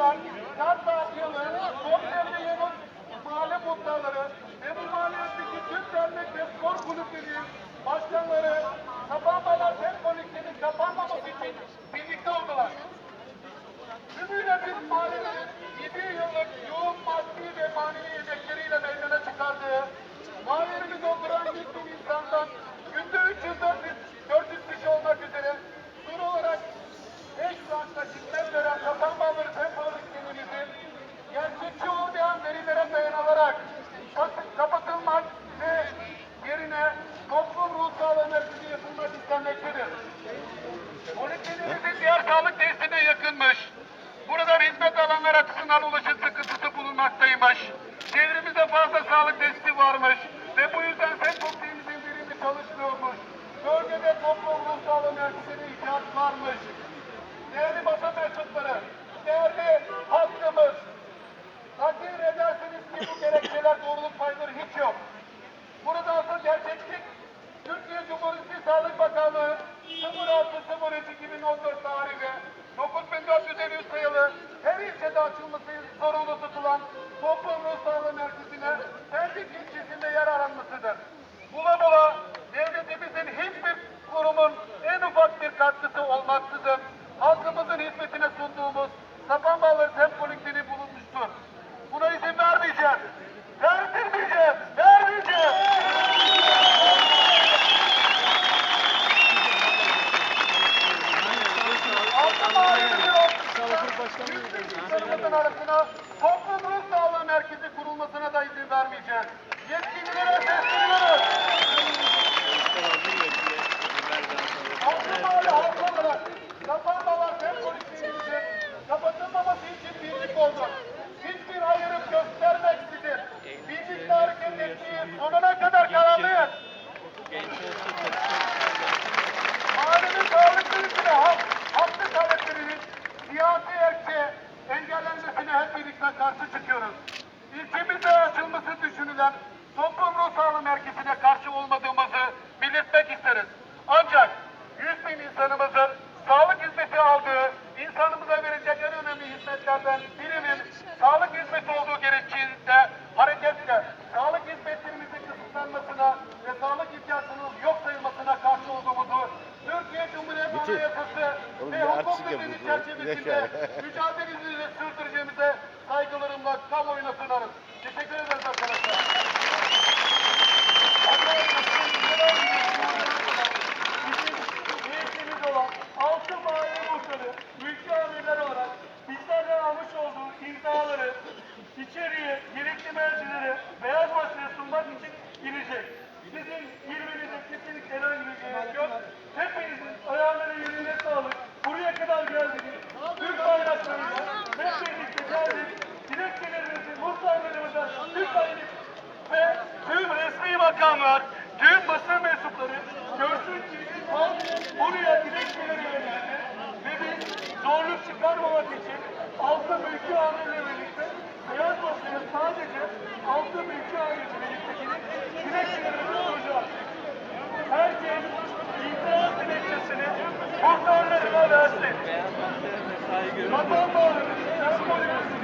kadar kat dağıtıyorları, komiser ve yönet mahalle muhtarları ve bu mahalletteki tüm dernek ve spor kulüpleri açısından ulaşım sıkıntısı bulunmaktaymış. Çevremizde fazla sağlık tesisi varmış ve bu yüzden Fethullah'ımızın birimi çalışmıyormuş. Bölgede toplum ruh sağlığı merkezine ihtiyaç varmış. Değerli basın mensupları, değerli halkımız, takdir edersiniz ki bu gerekçeler doğruluk payları hiç yok. Burada asıl gerçeklik Türkiye Cumhuriyeti Sağlık Bakanlığı 06.03.2014 tarihi 9453 sayılı her ilçede açılması zorunlu tutulan toplum ruh sağlığı merkezine Pendik ilçesinde yer aranmasıdır. Bula bula devletimizin hiçbir kurumun insanımızın arasına toplum ruh sağlığı merkezi kurulmasına da izin vermeyeceğiz. Yetkililere sesleniyoruz. Altı mahalle halkı olarak kapanmalar sembolikliğimizin kapatılmaması için birlik olduk. Hiçbir ayrım göstermeksizin birlikte hareket etmeyi sonuna kadar kararlıyız. Mahallenin birlikte karşı çıkıyoruz. İlçemizde açılması düşünülen toplum ruh sağlığı merkezine karşı olmadığımızı belirtmek isteriz. Ancak 100 bin insanımızın sağlık hizmeti aldığı, insanımıza verecek en önemli hizmetlerden birinin sağlık hizmeti olduğu gerekçesinde hareketle sağlık hizmetlerimizin kısıtlanmasına ve sağlık ihtiyaçlarının yok sayılmasına karşı olduğumuzu Türkiye Cumhuriyeti Anayasası ve hukuk düzeni çerçevesinde mücadelemizi sürdüreceğimize içeriye gerekli mercileri beyaz masaya sunmak için girecek. Sizin girmenize kesinlikle herhangi bir gerek yok. Hepinizin ayağları yerine sağlık. Buraya kadar geldiniz. Türk bayraklarıyla hep birlikte geldik. Dilekçelerimizi, muhtarlarımıza lütfen ve tüm resmi makamlar, tüm basın mensupları görsün ki halk buraya dilekçeleri verildi ve biz zorluk çıkarmamak için altı mülki amirle birlikte 何者ですか?